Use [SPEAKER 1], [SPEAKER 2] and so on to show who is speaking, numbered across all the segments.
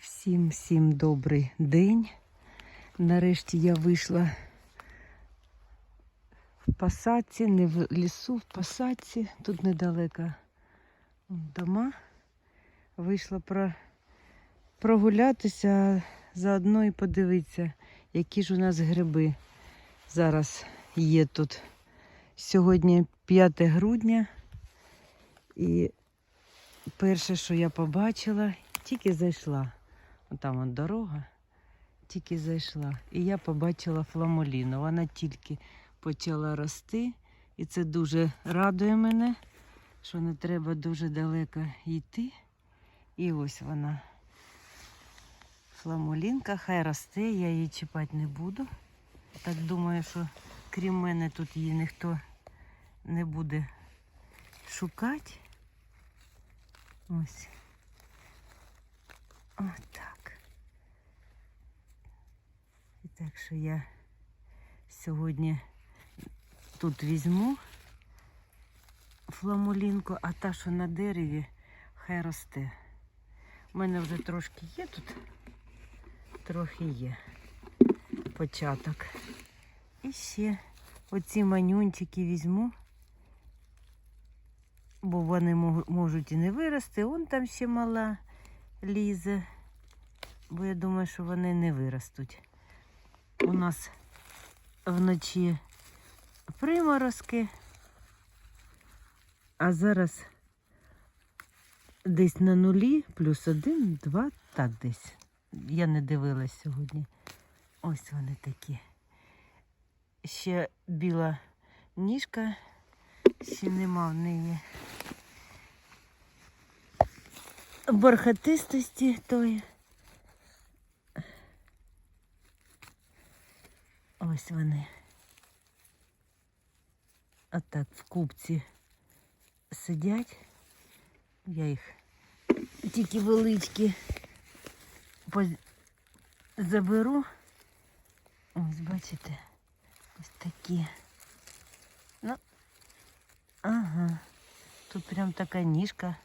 [SPEAKER 1] Всім всім добрий день. Нарешті я вийшла в посадці, не в лісу, в посадці. Тут недалеко дома. Вийшла про... прогулятися, а заодно і подивитися, які ж у нас гриби зараз є тут. Сьогодні 5 грудня. І перше, що я побачила, тільки зайшла. Там от дорога, тільки зайшла. І я побачила фламоліну. Вона тільки почала рости. І це дуже радує мене, що не треба дуже далеко йти. І ось вона. Фламолінка, хай росте, я її чіпати не буду. Так думаю, що крім мене тут її ніхто не буде шукати. Ось. І так що я сьогодні тут візьму фламулінку, а та, що на дереві, хай росте. У мене вже трошки є тут, трохи є початок. І ще оці манюнчики візьму, бо вони можуть і не вирости. Он там ще мала лізе, бо я думаю, що вони не виростуть. У нас вночі приморозки, а зараз десь на нулі, плюс один, два, так десь. Я не дивилась сьогодні. Ось вони такі. Ще біла ніжка, ще нема в неї бархатистості тої. Ось вони. Отак в купці сидять. Я їх тільки величкі заберу. Ось бачите, ось такі. Ну, ага. Тут прям така ніжка,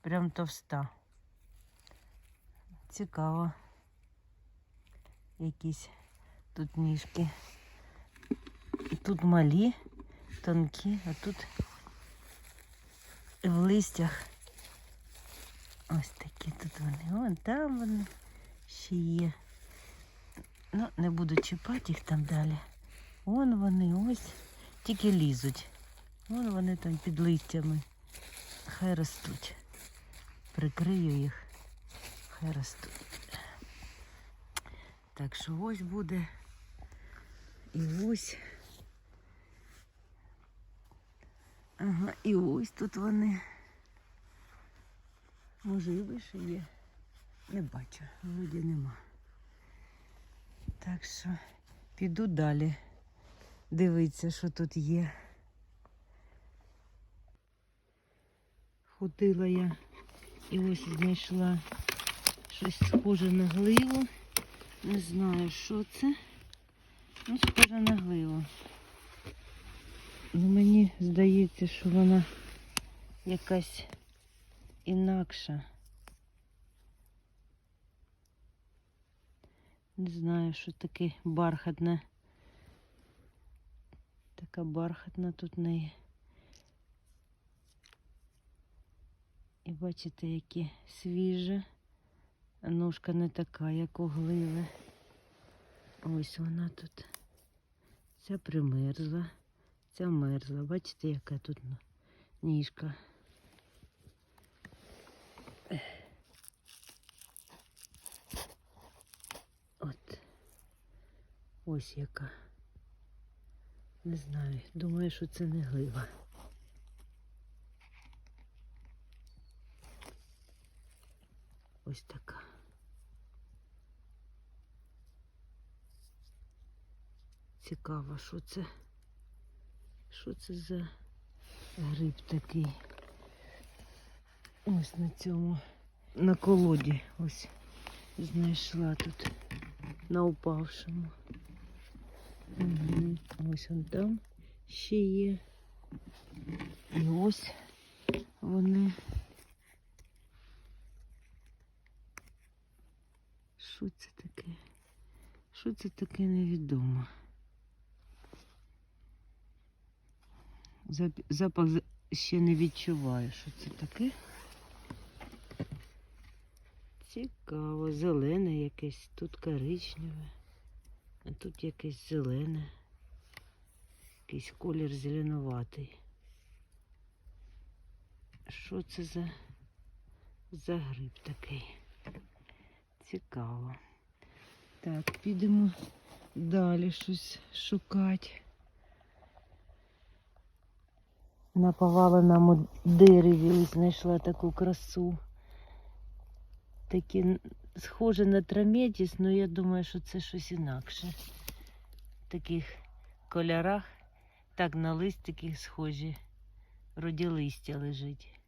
[SPEAKER 1] прям товста. Цікаво. Якісь тут ніжки. Тут малі, тонкі, а тут в листях ось такі тут вони. Вон там вони ще є. Ну, не буду чіпати їх там далі. Вон вони ось тільки лізуть. Вон вони там під листями. Хай ростуть. Прикрию їх. Хай ростуть. Так що ось буде. І ось. Ага, і ось тут вони. Може і вище є. Не бачу, вроді нема. Так що піду далі. Дивитися, що тут є. Ходила я і ось знайшла щось схоже на гливу. Не знаю, що це. Ну, схоже на гливу. Ну, мені здається, що вона якась інакша. Не знаю, що таке бархатне. Така бархатна тут неї. І бачите, які свіжі. Ножка не така, як у гливи. Ось вона тут. Ця примерзла, ця мерзла. Бачите, яка тут ніжка. От. Ось яка. Не знаю. Думаю, що це не глива. Ось така. Цікаво, що це? Що це за гриб такий? Ось на цьому, на колоді ось знайшла тут на упавшому. Угу. Ось он там ще є. І ось вони Що це таке? Що це таке невідомо? Запах ще не відчуваю, що це таке. Цікаво, зелене якесь, тут коричневе, а тут якесь зелене. Якийсь колір зеленуватий. Що це за, за гриб такий? Цікаво. Так, підемо далі щось шукати. На поваленому дереві знайшла таку красу. Такі схоже на траметіс, але я думаю, що це щось інакше. В таких кольорах, так на листики схожі. Вроді листя лежить.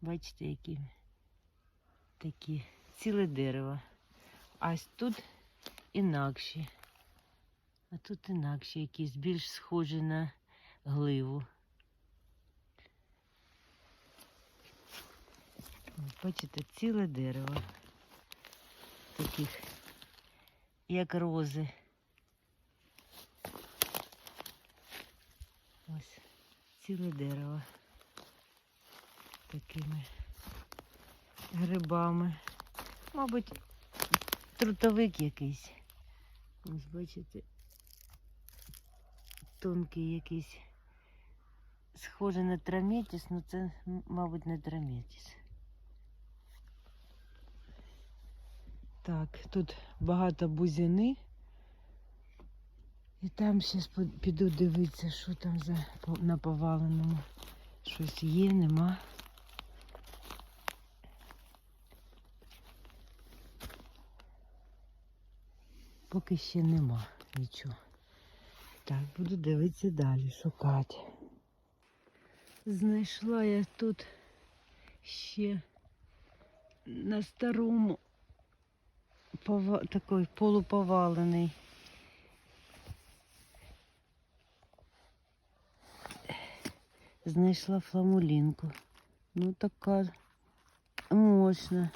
[SPEAKER 1] Бачите, які такі ціле дерево. А тут інакші. А тут інакші якісь більш схожі на гливу. Бачите, ціле дерево. Таких, як рози. Ось ціле дерево. Такими грибами. Мабуть, трутовик якийсь. Ось бачите, тонкий якийсь. Схоже на траметіс, але це, мабуть, не траметіс. Так, тут багато бузини. І там зараз піду дивитися, що там за на поваленому. Щось є, нема. Поки ще нема нічого. Так, буду дивитися далі, шукати. Знайшла я тут ще на старому пова... такий полуповалений. Знайшла фламулінку. Ну така мощна.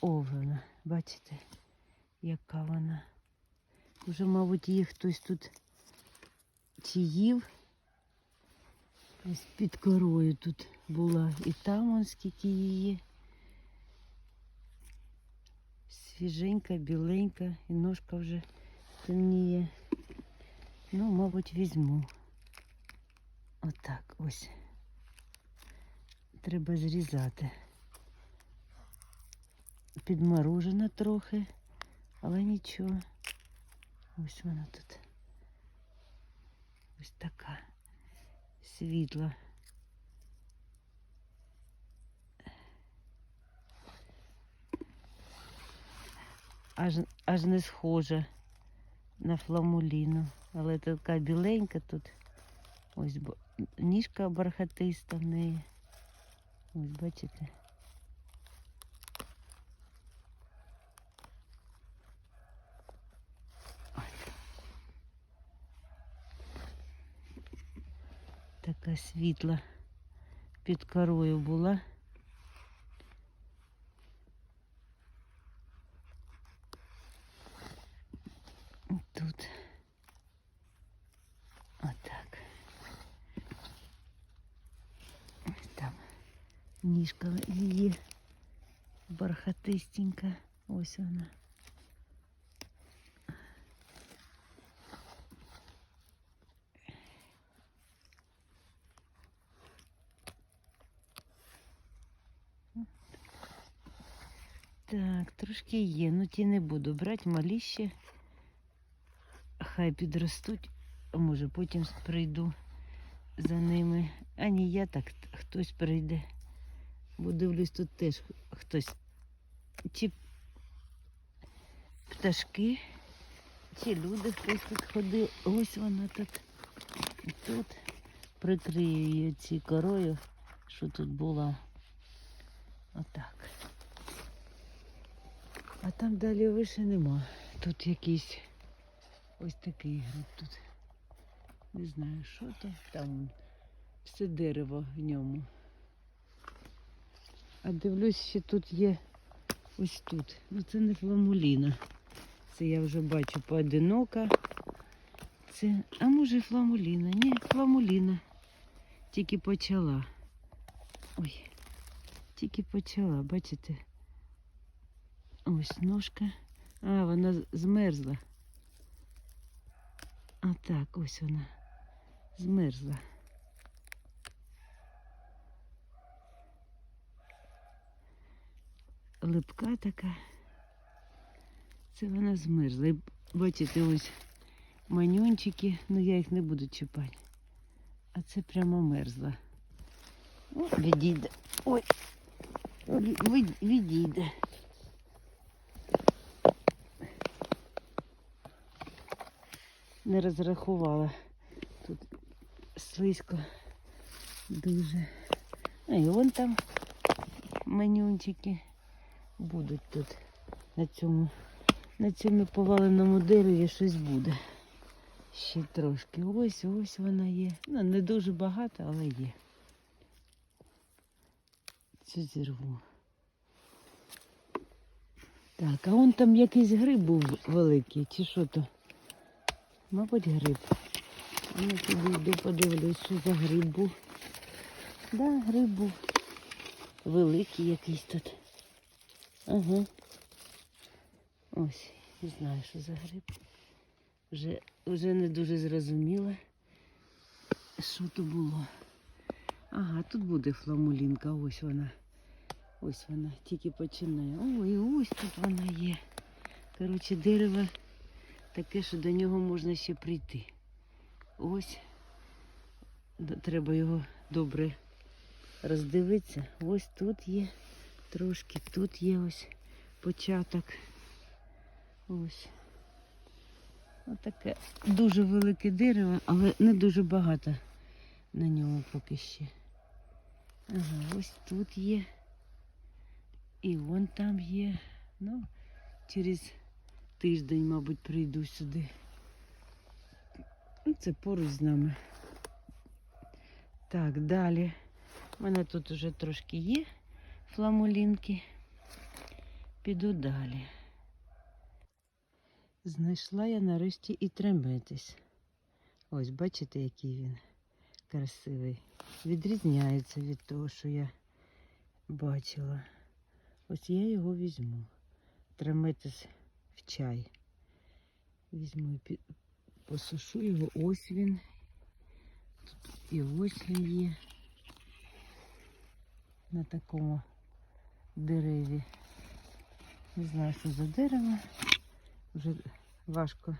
[SPEAKER 1] О, вона, бачите, яка вона. Уже, мабуть, її хтось тут чи їв. Ось під корою тут була. І там он скільки її. Свіженька, біленька, і ножка вже темніє. Ну, мабуть, візьму. Отак ось. Треба зрізати. Підморожена трохи, але нічого. Ось вона тут. Ось така світла. Аж, аж не схожа на фламуліну, але така біленька тут. Ось ніжка бархатиста в неї. Ось бачите. Така світла під корою була. Тут отак. Ось там ніжка її бархатистенька. Ось вона. Так, трошки є, ну ті не буду брати, малі ще. Хай підростуть, а може потім прийду за ними. А ні, я так, хтось прийде. Бо дивлюсь, тут теж хтось. Чи пташки, чи люди хтось тут ходив. Ось вона тут. Тут прикрию її ці корою, що тут була. Отак. А там далі вище нема. Тут якийсь ось такий гриб тут. Не знаю, що то. Там все дерево в ньому. А дивлюсь, ще тут є ось тут. Ну це не фламуліна. Це я вже бачу поодинока. Це, а може фламуліна? Ні, фламуліна. Тільки почала. Ой, тільки почала, бачите? Ось ножка. А, вона змерзла. А так, ось вона. Змерзла. Липка така. Це вона змерзла. І бачите, ось манюнчики, ну я їх не буду чіпати. А це прямо мерзла. О, відійде. Ой, від- відійде. Не розрахувала. Тут слизько дуже. А і вон там манюнчики будуть тут. На цьому, на цьому поваленому дереві щось буде. Ще трошки. Ось, ось вона є. Ну, не дуже багато, але є. Цю зірву. Так, а вон там якийсь гриб був великий, чи що то? Мабуть, гриб. А ну підійду, подивлюсь, що за гриб був. Да, гриб був. Великий якийсь тут. Ага. Ось, не знаю, що за гриб. Вже, вже не дуже зрозуміла, що то було. Ага, тут буде фламулінка, ось вона. Ось вона, тільки починає. Ой, ось тут вона є. Коротше, дерево таке, що до нього можна ще прийти. Ось. Треба його добре роздивитися. Ось тут є трошки, тут є ось початок. Ось. Отаке дуже велике дерево, але не дуже багато на ньому поки ще. Ага, ось тут є. І вон там є. Ну, через тиждень, мабуть, прийду сюди. Ну, Це поруч з нами. Так, далі. У мене тут уже трошки є фламулінки. Піду далі. Знайшла я нарешті і трембетись. Ось, бачите, який він красивий. Відрізняється від того, що я бачила. Ось я його візьму. Треметись в чай. Візьму і посушу його. Ось він. Тут і ось він є. На такому дереві. Не знаю, що за дерево. Вже важко.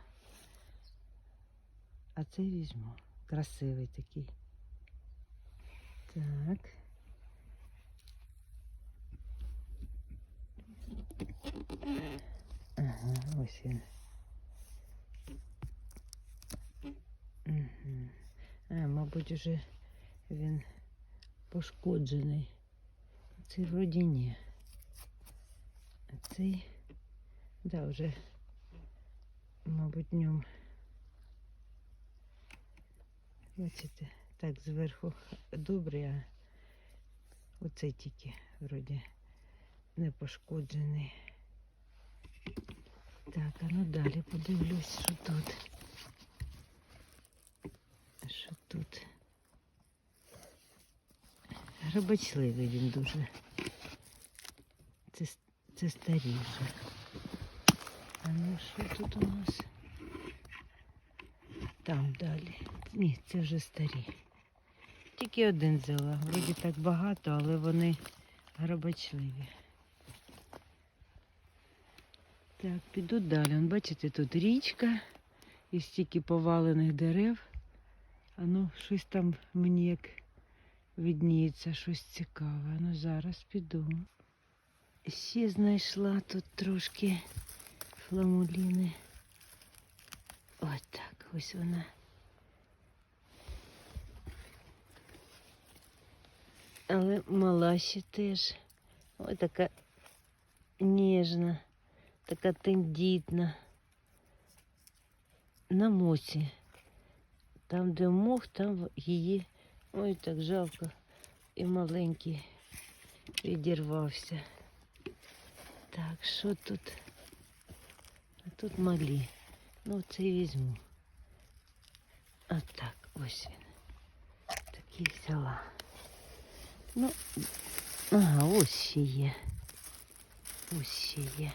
[SPEAKER 1] А цей візьму. Красивий такий. Так. Ага, ось він. Угу. А, мабуть, уже він пошкоджений. Цей вроді ні. А цей, да, вже, мабуть, днем. Бачите, так зверху добре, а оцей тільки вроді не пошкоджений. Так, а ну далі подивлюсь, що тут. Що тут? Грибочливий він дуже. Це, старіше. А ну що тут у нас? Там далі. Ні, це вже старі. Тільки один взяла. Вроді так багато, але вони грабочливі. Так, піду далі. Вон, бачите, тут річка і стільки повалених дерев. А ну, щось там мені як відніється, щось цікаве. Ну, зараз піду. Ще знайшла тут трошки фламуліни. Ось так, ось вона. Але мала ще теж. Ой, така ніжна, така тендітна. На мосі. Там, де мох, там її. Ой, так жалко. І маленький відірвався. Так, що тут? А тут малі. Ну, це і візьму. А так, ось він. Такий взяла. Ну, ага, ось ще є. Ось ще є.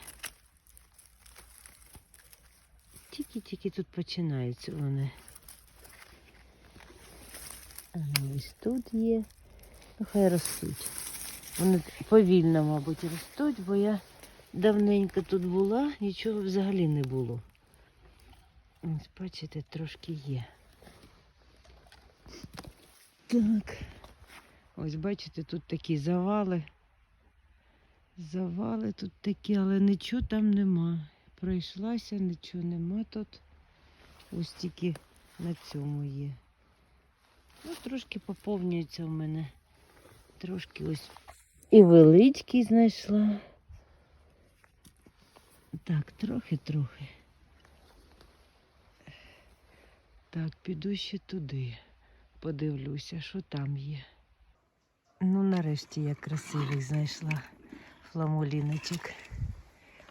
[SPEAKER 1] Тільки-тільки тут починаються вони. Ага, ось тут є. Ну, хай ростуть. Вони повільно, мабуть, ростуть, бо я давненько тут була, нічого взагалі не було. Ось, бачите, трошки є. Так. Ось бачите, тут такі завали. Завали тут такі, але нічого там нема. Пройшлася, нічого нема тут. Ось тільки на цьому є. Ну, трошки поповнюється в мене. Трошки ось і величкий знайшла. Так, трохи-трохи. Так, піду ще туди. Подивлюся, що там є. Ну, нарешті я красивих знайшла фламуліночок.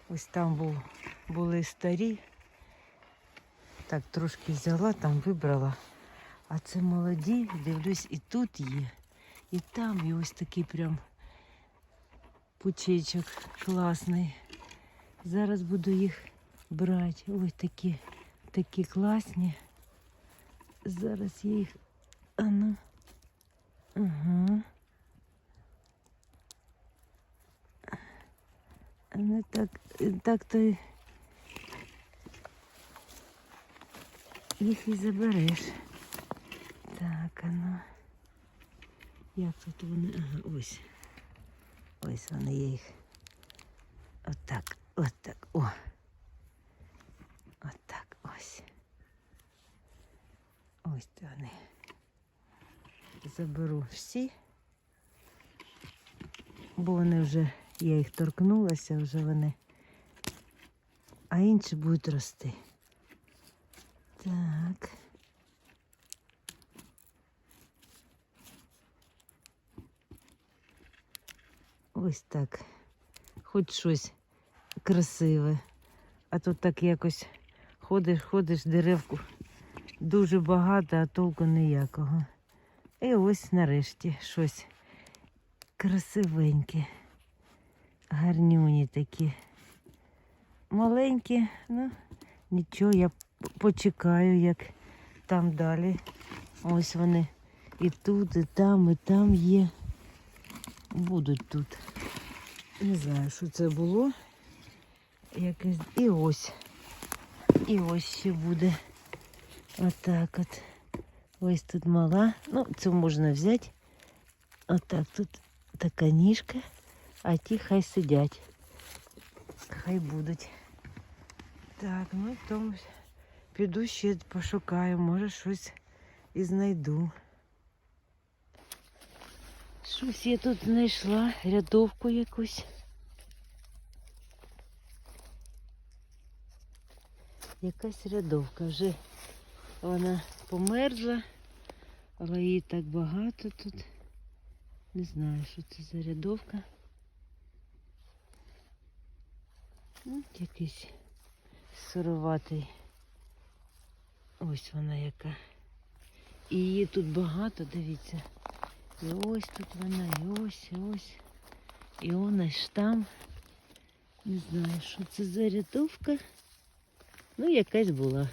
[SPEAKER 1] Ось там був, були старі. Так, трошки взяла, там вибрала. А це молоді, дивлюсь, і тут є, і там, і ось такий прям пучечок класний. Зараз буду їх брати. Ось такі, такі класні. Зараз я їх. Ну. Ага. А не так, так то їх і забереш. Так, а ну. Як тут вони? Ага, ось. Ось вони є їх. Отак, отак. О. Отак, ось. Ось вони. Заберу всі. Бо вони вже, я їх торкнулася, вже вони. А інші будуть рости. Так. Ось так. Хоч щось красиве. А тут так якось ходиш, ходиш деревку. Дуже багато, а толку ніякого. І ось нарешті щось красивеньке. Гарнюні такі. Маленькі, ну нічого, я почекаю, як там далі. Ось вони і тут, і там, і там є. Будуть тут. Не знаю, що це було. Якесь. І ось. І ось ще буде. Отак от. Ось тут мала. Ну, цю можна взяти. Отак тут така ніжка, а ті хай сидять. Хай будуть. Так, ну то піду ще пошукаю, може щось і знайду. Щось я тут знайшла, рядовку якусь. Якась рядовка вже вона померзла, але її так багато тут. Не знаю, що це за рядовка. Ну, якийсь сироватий. Ось вона яка. І її тут багато, дивіться. І ось тут вона, і ось, і ось. І вона ж там. Не знаю, що це за рядовка. Ну, якась була.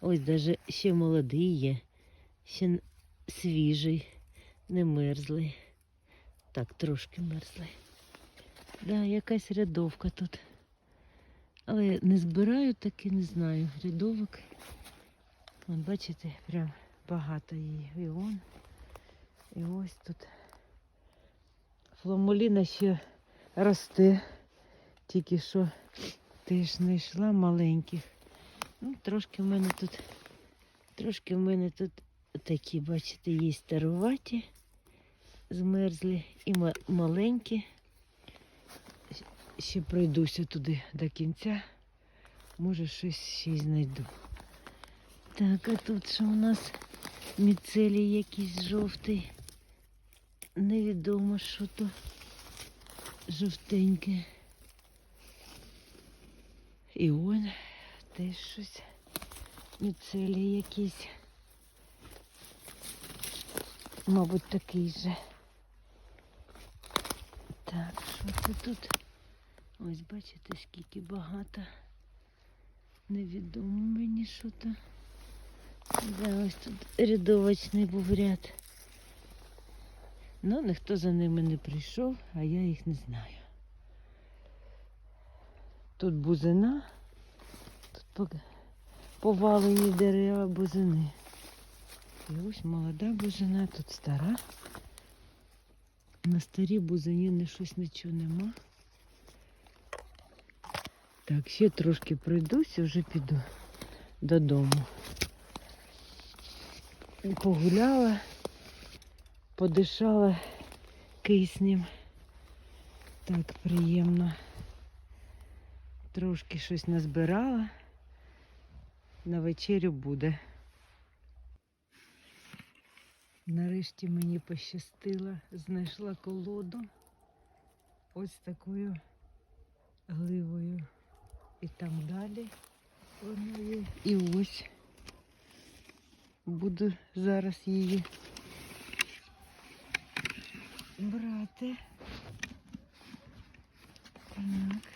[SPEAKER 1] Ось навіть ще молодий є, ще свіжий, не мерзлий. Так, трошки мерзлий. Да, якась рядовка тут. Але не збираю таки, не знаю, рядовок. Вон, бачите, прям багато її. І он. І ось тут. Фламуліна ще росте. Тільки що теж знайшла маленьких. Ну, трошки в мене тут, трошки в мене тут такі, бачите, є старуваті, змерзлі і маленькі. Ще пройдуся туди до кінця. Може щось ще й знайду. Так, а тут що у нас міцелій якийсь жовтий. Невідомо, що то жовтеньке. І он теж щось. Міцелій якийсь. Мабуть, такий же. Так, що це тут? Ось бачите, скільки багато. Невідомо мені що то. Да, ось тут рядовочний був ряд. Ну, ніхто за ними не прийшов, а я їх не знаю. Тут бузина, повалені дерева бузини. І ось молода бузина, тут стара. На старій бузині не щось нічого нема. Так, ще трошки пройдуся, вже піду додому. Погуляла, подишала киснем. Так приємно. Трошки щось назбирала. На вечерю буде. Нарешті мені пощастило, знайшла колоду ось такою гливою. І там далі вона є. І ось буду зараз її брати. Так.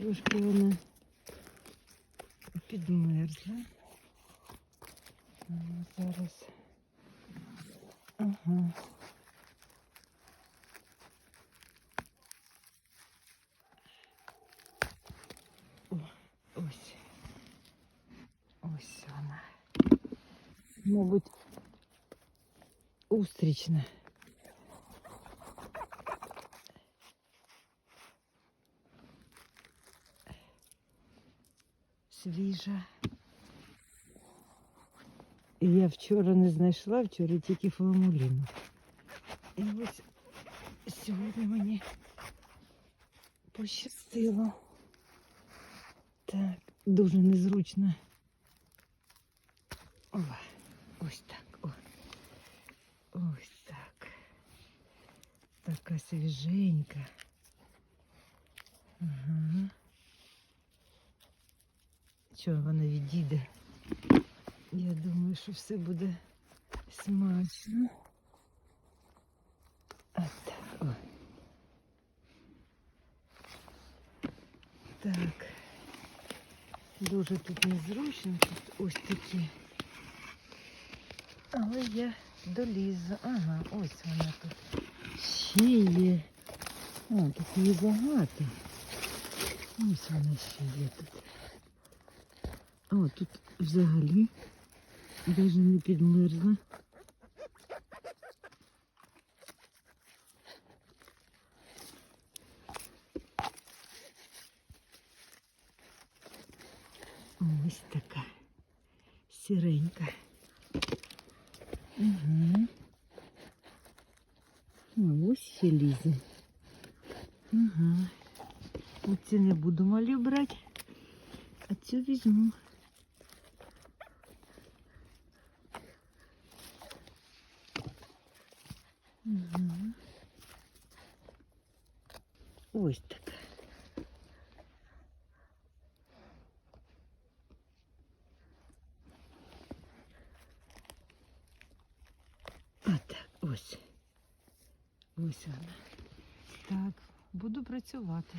[SPEAKER 1] Трошки вона підмерзла. Зараз. Ага. О, ось. Ось вона. Мабуть, устрічна. Свіжа. І Я вчора не знайшла, вчора тільки фламуліну. І ось сьогодні мені пощастило. Так, дуже незручно. О, ось так. О. Ось так. Така свіженька. Чого вона відійде? Я думаю, що все буде смачно. А так. О. Так. Дуже тут незручно, тут ось такі. Але я долізу. Ага, ось вона тут. Ще є. А, тут її багато. Ось вона ще є тут. О, тут взагалі навіть не підмерзла. Ось така сіренька. Угу. А ось ще лізе. Ага. Оці не буду малі брати, а цю візьму. Працювати.